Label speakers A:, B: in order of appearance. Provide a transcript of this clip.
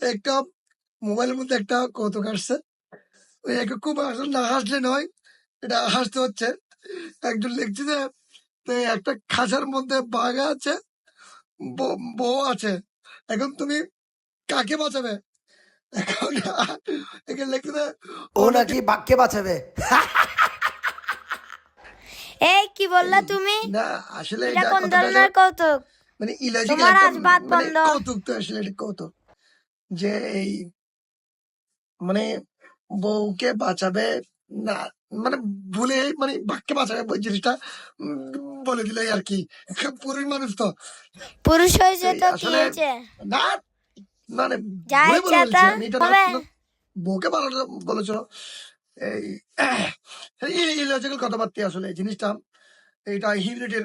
A: একটা মোবাইলের মধ্যে একটা কৌতুক আসছে। ওই একটা খুব আসলে না হাসলে নয় এটা হাসতে হচ্ছে। একজন লিখছে যে একটা খাঁচার মধ্যে বাঘ আছে ব- বউ আছে এখন তুমি কাকে বাঁচাবে? এখন এখানে লিখছে যে
B: ও নাকি বাক্যে বাঁচাবে।
C: এই কি বললা তুমি?
A: না আসলে
C: এটা কোন ধরনের কৌতুক?
A: মানে ইলজিক্যাল
C: তোমার আজ বাদ
A: মানে
C: বন্ধ।
A: কৌতুক তো আসলে এটা কৌতুক। যে এই মানে বউকে বাঁচাবে না মানে ভুলে মানে বাক্যে বাঁচাবে জিনিসটা বলে দিলে আর কি। পুরুষ মানুষ তো।
C: পুরুষ হয়েছে তো কি
A: আসলে
C: হয়েছে
A: না মানে ভুলে বউকে বানানো বলেছিল। এই ইলজিক্যাল কথাবার্তা আসলে জিনিসটা। এটা হিউম্যানিটির